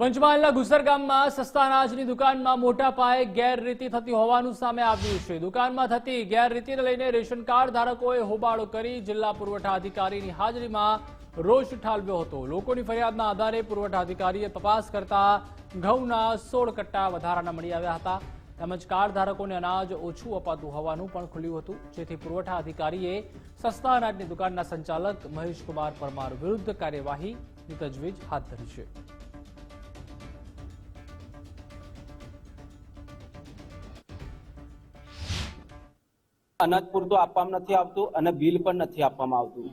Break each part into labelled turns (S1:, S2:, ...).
S1: પંચમહાલના ગુસર ગામમાં સસ્તા અનાજની દુકાનમાં મોટા પાયે ગેરરીતિ થતી હોવાનું સામે આવ્યું છે. દુકાનમાં થતી ગેરરીતિને લઈને રેશન કાર્ડ ધારકોએ હોબાળો કરી જિલ્લા પુરવઠા અધિકારીની હાજરીમાં રોષ ઠાલવ્યો હતો. લોકોની ફરિયાદના આધારે પુરવઠા અધિકારીએ તપાસ કરતા ઘઉંના સોળ કટ્ટા વધારાના મળી આવ્યા હતા. તેમજ કાર્ડ ધારકોને અનાજ ઓછું અપાતું હોવાનું પણ ખુલ્યું હતું. જેથી પુરવઠા અધિકારીએ સસ્તા અનાજની દુકાનના સંચાલક મહેશકુમાર પરમાર વિરુદ્ધ કાર્યવાહીની તજવીજ હાથ ધરી છે.
S2: અનાજ પૂરતું આપવામાં નથી આવતું અને બિલ પણ નથી આપવામાં આવતું.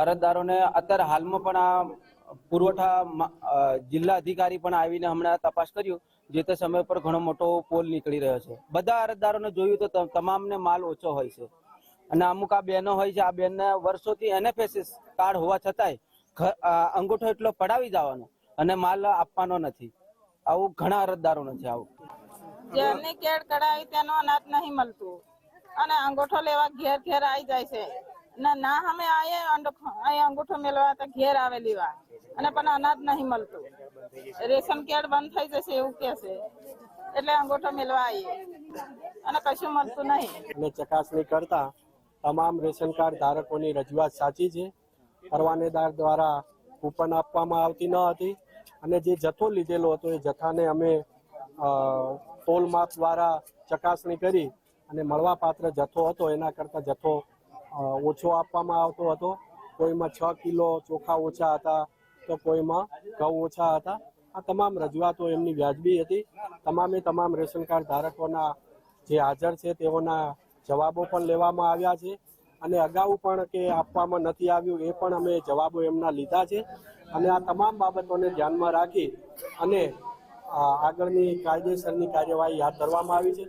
S2: અરજદારોને અત્યારે હાલમાં પણ આ પુરવઠા જિલ્લા અધિકારી પણ આવીને હમણાં તપાસ કર્યું, જે તે સમય પર ઘણો મોટો પોલ નીકળી રહ્યો છે. બધા અરજદારોને જોયું તો તમામને માલ ઓછો હોય છે. અને અમુક આ બહેનો હોય છે, આ બહેનને વર્ષોથી એનએફએસએસ કાર્ડ હોવા છતાંય અંગૂઠો એટલો પડાવી જવાનો અને માલ આપવાનો નથી. આવું ઘણા અરજદારો છે આવું.
S3: જેની કેડ કઢાવી તેનો અનાજ નહીં મળતું. અને અંગૂઠો લેવા ઘેર ઘેર આવી જાય છે. ના ના અમે આયે અંડો- અહીં અંગૂઠો મેળવા તો ઘેર આવે લેવા અને પણ અનાજ નહીં મળતું. રેશન કાર્ડ બંધ થઈ જશે એવું કે છે. એટલે અંગૂઠો મેળવા આવીએ અને કશું મળતું નહીં.
S4: અમે ચકાસણી કરતા તમામ રેશન કાર્ડ ધારકોની રજૂઆત સાચી છે. પરવાનેદાર દ્વારા કૂપન આપવામાં આવતી ન હતી. અને જે જથ્થો લીધેલો હતો એ જથ્થાને અમે તોલ માપ દ્વારા ચકાસણી કરી અને મળવાપાત્ર જથ્થો હતો, એના કરતાં જથ્થો ઓછો આપવામાં આવતો હતો. કોઈમાં છ કિલો ચોખા ઓછા હતા, તો કોઈમાં ઘઉં ઓછા હતા. આ તમામ રજૂઆતો એમની વ્યાજબી હતી. તમામે તમામ રેશન કાર્ડ ધારકોના જે હાજર છે, તેઓના જવાબો પણ લેવામાં આવ્યા છે. અને અગાઉ પણ કે આપવામાં નથી આવ્યું, એ પણ અમે જવાબો એમના લીધા છે. અને આ તમામ બાબતોને ધ્યાનમાં રાખી અને આગળની કાયદેસરની કાર્યવાહી હાથ ધરવામાં આવી છે.